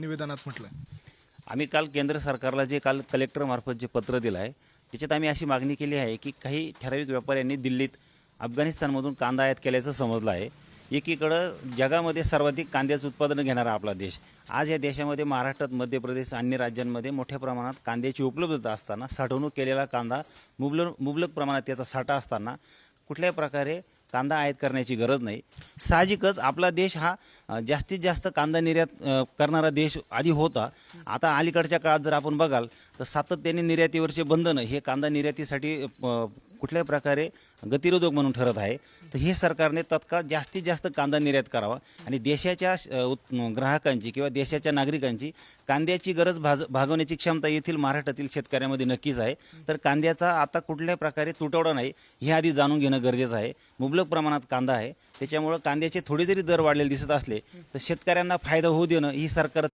निवेदनात म्हटलं. आम्ही काल केंद्र सरकारला जे काल कलेक्टरमार्फत जे पत्र दिलं आहे त्याच्यात आम्ही अशी मागणी केली आहे की काही ठराविक व्यापाऱ्यांनी दिल्लीत अफगाणिस्तानमधून कांदा आयात केल्याचं समजलं आहे. एकीकडं जगामध्ये सर्वाधिक कांद्याचं उत्पादन घेणारा आपला देश आज या देशामध्ये महाराष्ट्रात मध्य प्रदेश अन्य राज्यांमध्ये मोठ्या प्रमाणात कांद्याची उपलब्धता असताना साठवणूक केलेला कांदा मुबलक मुबलक प्रमाणात त्याचा साठा असताना कुठल्याही प्रकारे कांदा आयात करण्याची गरज नाही. साहजिकच आपला देश हा जास्तीत जास्त कांदा निर्यात करणारा देश आधी होता. आता अलीकडच्या काळात जर आपण बघाल तर सातत्याने निर्यातीवरचे बंधनं हे कांदा निर्यातीसाठी कुठल्याही प्रकारे गतिरोधक म्हणून ठरत आहे तर हे सरकारने तत्काळ जास्तीत जास्त कांदा निर्यात करावा आणि देशाच्या ग्राहकांची किंवा देशाच्या नागरिकांची कांद्याची गरज भाज भागवण्याची क्षमता येथील महाराष्ट्रातील शेतकऱ्यामध्ये नक्कीच आहे. तर कांद्याचा आता कुठल्याही प्रकारे तुटवडा नाही हे आधी जाणून घेणं गरजेचं आहे. मुबलक प्रमाणात कांदा आहे. त्याच्यामुळं कांद्याचे थोडे जरी दर वाढलेले दिसत असले तर शेतकऱ्यांना फायदा होऊ देणं ही सरकार